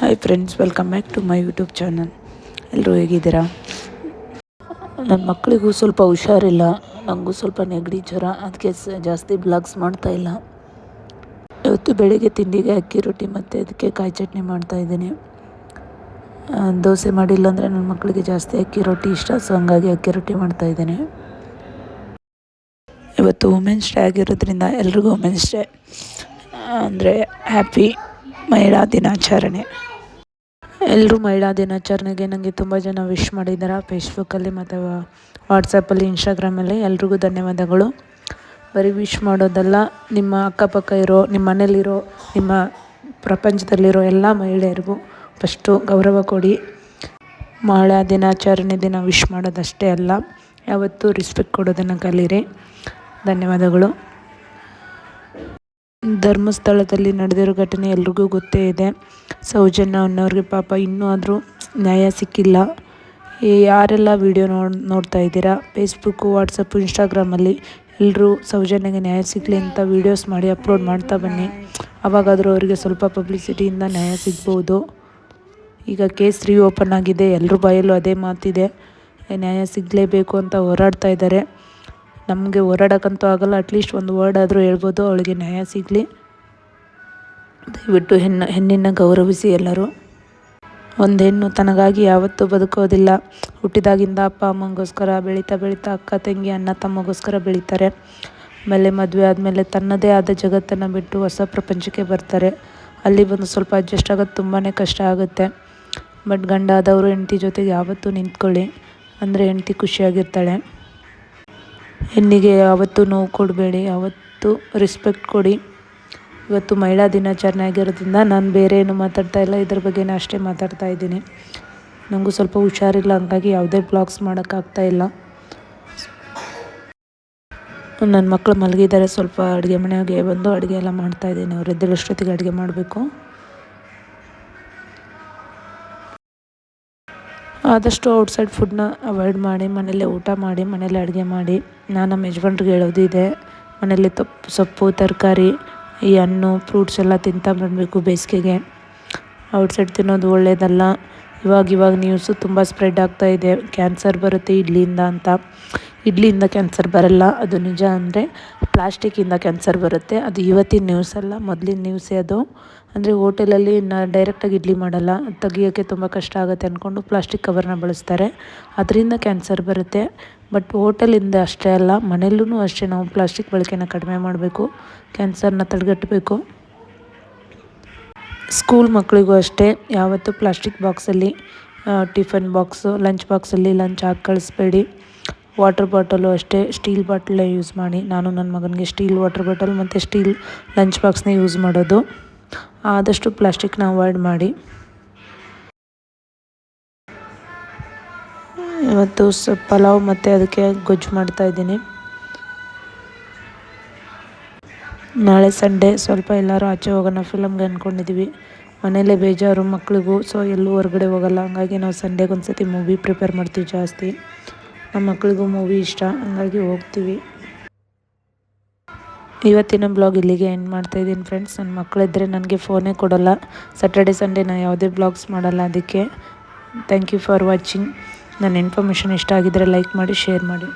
Hi friends welcome back to my YouTube channel ಎಲ್ಲರೂ ಹೇಗಿದ್ದೀರಾ? ನನ್ನ ಮಕ್ಕಳಿಗೂ ಸ್ವಲ್ಪ ಹುಷಾರಿಲ್ಲ ನನಗೂ ಸ್ವಲ್ಪ ನೆಗಡಿ ಜ್ವರ ಅದಕ್ಕೆ ಜಾಸ್ತಿ ಬ್ಲಾಗ್ಸ್ ಮಾಡ್ತಾ ಇಲ್ಲ. ಇವತ್ತು ಬೆಳಿಗ್ಗೆ ತಿಂಡಿಗೆ ಅಕ್ಕಿ ರೊಟ್ಟಿ ಮತ್ತು ಅದಕ್ಕೆ ಕಾಯಿ ಚಟ್ನಿ ಮಾಡ್ತಾಯಿದ್ದೀನಿ ದೋಸೆ ಮಾಡಿಲ್ಲ ಅಂದರೆ ನನ್ನ ಮಕ್ಕಳಿಗೆ ಜಾಸ್ತಿ ಅಕ್ಕಿ ರೊಟ್ಟಿ ಇಷ್ಟ, ಸೊ ಹಂಗಾಗಿ ಅಕ್ಕಿ ರೊಟ್ಟಿ ಮಾಡ್ತಾಯಿದ್ದೀನಿ ಇವತ್ತು ವುಮೆನ್ಸ್ ಡೇ ಆಗಿರೋದ್ರಿಂದ ಎಲ್ರಿಗೂ ವುಮೆನ್ಸ್ ಡೇ ಅಂದರೆ ಹ್ಯಾಪಿ ಮಹಿಳಾ ದಿನಾಚರಣೆ. ಎಲ್ಲರೂ ಮಹಿಳಾ ದಿನಾಚರಣೆಗೆ ನನಗೆ ತುಂಬ ಜನ ವಿಶ್ ಮಾಡಿದ್ದಾರೆ ಫೇಸ್ಬುಕ್ಕಲ್ಲಿ ಮತ್ತು ವಾಟ್ಸಪ್ಪಲ್ಲಿ ಇನ್ಸ್ಟಾಗ್ರಾಮಲ್ಲಿ ಎಲ್ರಿಗೂ ಧನ್ಯವಾದಗಳು. ಬರೀ ವಿಶ್ ಮಾಡೋದಲ್ಲ, ನಿಮ್ಮ ಅಕ್ಕಪಕ್ಕ ಇರೋ, ನಿಮ್ಮ ಮನೇಲಿರೋ, ನಿಮ್ಮ ಪ್ರಪಂಚದಲ್ಲಿರೋ ಎಲ್ಲ ಮಹಿಳೆಯರಿಗೂ ಫಸ್ಟು ಗೌರವ ಕೊಡಿ. ಮಹಿಳಾ ದಿನಾಚರಣೆ ದಿನ ವಿಶ್ ಮಾಡೋದಷ್ಟೇ ಅಲ್ಲ, ಯಾವತ್ತೂ ರೆಸ್ಪೆಕ್ಟ್ ಕೊಡೋದನ್ನು ಕಲೀರಿ. ಧನ್ಯವಾದಗಳು. ಧರ್ಮಸ್ಥಳದಲ್ಲಿ ನಡೆದಿರೋ ಘಟನೆ ಎಲ್ರಿಗೂ ಗೊತ್ತೇ ಇದೆ. ಸೌಜನ್ಯ ಅನ್ನೋರಿಗೆ ಪಾಪ ಇನ್ನೂ ಆದರೂ ನ್ಯಾಯ ಸಿಕ್ಕಿಲ್ಲ. ಯಾರೆಲ್ಲ ವಿಡಿಯೋ ನೋಡಿ ನೋಡ್ತಾ ಇದ್ದೀರಾ? ಫೇಸ್ಬುಕ್ಕು ವಾಟ್ಸಪ್ಪು ಇನ್ಸ್ಟಾಗ್ರಾಮಲ್ಲಿ ಎಲ್ಲರೂ ಸೌಜನ್ಯಗೆ ನ್ಯಾಯ ಸಿಗಲಿ ಅಂತ ವೀಡಿಯೋಸ್ ಮಾಡಿ ಅಪ್ಲೋಡ್ ಮಾಡ್ತಾ ಬನ್ನಿ. ಅವಾಗಾದರೂ ಅವರಿಗೆ ಸ್ವಲ್ಪ ಪಬ್ಲಿಸಿಟಿಯಿಂದ ನ್ಯಾಯ ಸಿಗ್ಬೋದು. ಈಗ ಕೇಸ್ ರೀ ಓಪನ್ ಆಗಿದೆ. ಎಲ್ಲರೂ ಬಾಯಲ್ಲೂ ಅದೇ ಮಾತಿದೆ. ನ್ಯಾಯ ಸಿಗಲೇಬೇಕು ಅಂತ ಹೋರಾಡ್ತಾ ಇದ್ದಾರೆ. ನಮಗೆ ಹೋರಾಡೋಕ್ಕಂತೂ ಆಗಲ್ಲ. ಅಟ್ಲೀಸ್ಟ್ ಒಂದು ವರ್ಡ್ ಆದರೂ ಹೇಳ್ಬೋದು, ಅವಳಿಗೆ ನ್ಯಾಯ ಸಿಗಲಿ. ದಯವಿಟ್ಟು ಹೆಣ್ಣು, ಹೆಣ್ಣಿನ ಗೌರವಿಸಿ ಎಲ್ಲರೂ. ಒಂದು ಹೆಣ್ಣು ತನಗಾಗಿ ಯಾವತ್ತೂ ಬದುಕೋದಿಲ್ಲ. ಹುಟ್ಟಿದಾಗಿಂದ ಅಪ್ಪ ಅಮ್ಮಂಗೋಸ್ಕರ ಬೆಳೀತಾ ಬೆಳೀತಾ ಅಕ್ಕ, ತಂಗಿ, ಅಣ್ಣ ತಮ್ಮಗೋಸ್ಕರ ಬೆಳೀತಾರೆ. ಆಮೇಲೆ ಮದುವೆ ಆದಮೇಲೆ ತನ್ನದೇ ಆದ ಜಗತ್ತನ್ನು ಬಿಟ್ಟು ಹೊಸ ಪ್ರಪಂಚಕ್ಕೆ ಬರ್ತಾರೆ. ಅಲ್ಲಿ ಬಂದು ಸ್ವಲ್ಪ ಅಡ್ಜಸ್ಟ್ ಆಗೋದು ತುಂಬಾ ಕಷ್ಟ ಆಗುತ್ತೆ. ಬಟ್ ಗಂಡ ಆದವರು ಹೆಂಡತಿ ಜೊತೆಗೆ ಯಾವತ್ತೂ ನಿಂತ್ಕೊಳ್ಳಿ. ಅಂದರೆ ಹೆಂಡತಿ ಖುಷಿಯಾಗಿರ್ತಾಳೆ. ಹೆಣ್ಣಿಗೆ ಯಾವತ್ತೂ ನೋವು ಕೊಡಬೇಡಿ, ಯಾವತ್ತೂ ರೆಸ್ಪೆಕ್ಟ್ ಕೊಡಿ. ಇವತ್ತು ಮಹಿಳಾ ದಿನಾಚರಣೆ ಆಗಿರೋದ್ರಿಂದ ನಾನು ಬೇರೆ ಏನು ಮಾತಾಡ್ತಾ ಇಲ್ಲ, ಇದ್ರ ಬಗ್ಗೆನೇ ಅಷ್ಟೇ ಮಾತಾಡ್ತಾ ಇದ್ದೀನಿ. ನನಗೂ ಸ್ವಲ್ಪ ಹುಷಾರಿಲ್ಲ, ಹಂಗಾಗಿ ಯಾವುದೇ ಬ್ಲಾಗ್ಸ್ ಮಾಡೋಕ್ಕಾಗ್ತಾ ಇಲ್ಲ. ನನ್ನ ಮಕ್ಕಳು ಮಲಗಿದ್ದಾರೆ, ಸ್ವಲ್ಪ ಅಡುಗೆ ಮನೆಗೆ ಬಂದು ಅಡುಗೆ ಎಲ್ಲ ಮಾಡ್ತಾಯಿದ್ದೀನಿ ಅವ್ರು ಎದ್ದಿಲ್ಲಷ್ಟೊತ್ತಿಗೆ ಅಡುಗೆ ಮಾಡಬೇಕು. ಆದಷ್ಟು ಔಟ್ಸೈಡ್ ಫುಡ್ನ ಅವಾಯ್ಡ್ ಮಾಡಿ, ಮನೆಯಲ್ಲೇ ಊಟ ಮಾಡಿ, ಮನೆಯಲ್ಲೇ ಅಡುಗೆ ಮಾಡಿ. ನಾನು ನಮ್ಮ ಯಜಮಾನ್ರಿಗೆ ಹೇಳೋದಿದೆ ಮನೇಲಿ ತಪ್ಪು ಸೊಪ್ಪು, ತರಕಾರಿ, ಈ ಹಣ್ಣು ಫ್ರೂಟ್ಸ್ ಎಲ್ಲ ತಿಂತಾ ಬರಬೇಕು ಬೇಸಿಗೆಗೆ. ಔಟ್ಸೈಡ್ ತಿನ್ನೋದು ಒಳ್ಳೆಯದಲ್ಲ ಇವಾಗ ಇವಾಗ ನ್ಯೂಸು ತುಂಬ ಸ್ಪ್ರೆಡ್ ಆಗ್ತಾ ಇದೆ. ಕ್ಯಾನ್ಸರ್ ಬರುತ್ತೆ ಇಡ್ಲಿಯಿಂದ ಅಂತ. ಇಡ್ಲಿಯಿಂದ ಕ್ಯಾನ್ಸರ್ ಬರಲ್ಲ, ಅದು ನಿಜ ಅಂದರೆ ಪ್ಲಾಸ್ಟಿಕ್ಕಿಂದ ಕ್ಯಾನ್ಸರ್ ಬರುತ್ತೆ. ಅದು ಇವತ್ತಿನ ನ್ಯೂಸ್ ಅಲ್ಲ, ಮೊದಲಿನ ನ್ಯೂಸೇ ಅದು. ಅಂದರೆ ಹೋಟೆಲಲ್ಲಿ ನ ಡೈರೆಕ್ಟಾಗಿ ಇಡ್ಲಿ ಮಾಡಲ್ಲ ತೆಗಿಯೋಕ್ಕೆ ತುಂಬ ಕಷ್ಟ ಆಗುತ್ತೆ ಅಂದ್ಕೊಂಡು ಪ್ಲಾಸ್ಟಿಕ್ ಕವರ್ನ ಬಳಸ್ತಾರೆ. ಅದರಿಂದ ಕ್ಯಾನ್ಸರ್ ಬರುತ್ತೆ. ಬಟ್ ಹೋಟೆಲಿಂದ ಅಷ್ಟೇ ಅಲ್ಲ ಮನೆಯಲ್ಲೂ ಅಷ್ಟೇ ನಾವು ಪ್ಲಾಸ್ಟಿಕ್ ಬಳಕೆನ ಕಡಿಮೆ ಮಾಡಬೇಕು ಕ್ಯಾನ್ಸರ್ನ ತಡೆಗಟ್ಟಬೇಕು. ಸ್ಕೂಲ್ ಮಕ್ಕಳಿಗೂ ಅಷ್ಟೇ, ಯಾವತ್ತೂ ಪ್ಲಾಸ್ಟಿಕ್ ಬಾಕ್ಸಲ್ಲಿ ಟಿಫನ್ ಬಾಕ್ಸು ಲಂಚ್ ಬಾಕ್ಸಲ್ಲಿ ಲಂಚ್ ಹಾಕಿ ಕಳಿಸ್ಬೇಡಿ. ವಾಟರ್ ಬಾಟಲು ಅಷ್ಟೇ, ಸ್ಟೀಲ್ ಬಾಟ್ಲೇ ಯೂಸ್ ಮಾಡಿ. ನಾನು ನನ್ನ ಮಗನಿಗೆ ಸ್ಟೀಲ್ ವಾಟರ್ ಬಾಟಲ್ ಮತ್ತು ಸ್ಟೀಲ್ ಲಂಚ್ ಬಾಕ್ಸ್ನೇ ಯೂಸ್ ಮಾಡೋದು. ಆದಷ್ಟು ಪ್ಲಾಸ್ಟಿಕ್ನ ಅವಾಯ್ಡ್ ಮಾಡಿ. ಇವತ್ತು ಸ, ಪಲಾವ್ ಮತ್ತು ಅದಕ್ಕೆ ಗೊಜ್ಜು ಮಾಡ್ತಾಯಿದ್ದೀನಿ ನಾಳೆ ಸಂಡೇ, ಸ್ವಲ್ಪ ಎಲ್ಲರೂ ಆಚೆ ಹೋಗೋಣ. ಫಿಲಮ್ಗೆ ಅಂದ್ಕೊಂಡಿದ್ದೀವಿ ಮನೆಯಲ್ಲೇ ಬೇಜಾರು, ಮಕ್ಳಿಗೂ, ಸೊ ಎಲ್ಲೂ ಹೊರಗಡೆ ಹೋಗಲ್ಲ. ಹಂಗಾಗಿ ನಾವು ಸಂಡೇಗೆ ಒಂದು ಸತಿ ಮೂವಿ ಪ್ರಿಪೇರ್ ಮಾಡ್ತೀವಿ ಜಾಸ್ತಿ. ನಮ್ಮ ಮಕ್ಕಳಿಗೂ ಮೂವಿ ಇಷ್ಟ, ಹಂಗಾಗಿ ಹೋಗ್ತೀವಿ. ಇವತ್ತಿನ ಬ್ಲಾಗ್ ಇಲ್ಲಿಗೆ ಎಂಡ್ ಮಾಡ್ತಾಯಿದ್ದೀನಿ ಫ್ರೆಂಡ್ಸ್ ನನ್ನ ಮಕ್ಕಳಿದ್ದರೆ ನನಗೆ ಫೋನೇ ಕೊಡೋಲ್ಲ. ಸ್ಯಾಟರ್ಡೆ ಸಂಡೇ ನಾನು ಯಾವುದೇ ಬ್ಲಾಗ್ಸ್ ಮಾಡಲ್ಲ ಅದಕ್ಕೆ. ಥ್ಯಾಂಕ್ ಯು ಫಾರ್ ವಾಚಿಂಗ್ ನನ್ನ ಇನ್ಫಾರ್ಮೇಷನ್ ಇಷ್ಟ ಆಗಿದ್ದರೆ ಲೈಕ್ ಮಾಡಿ ಶೇರ್ ಮಾಡಿ.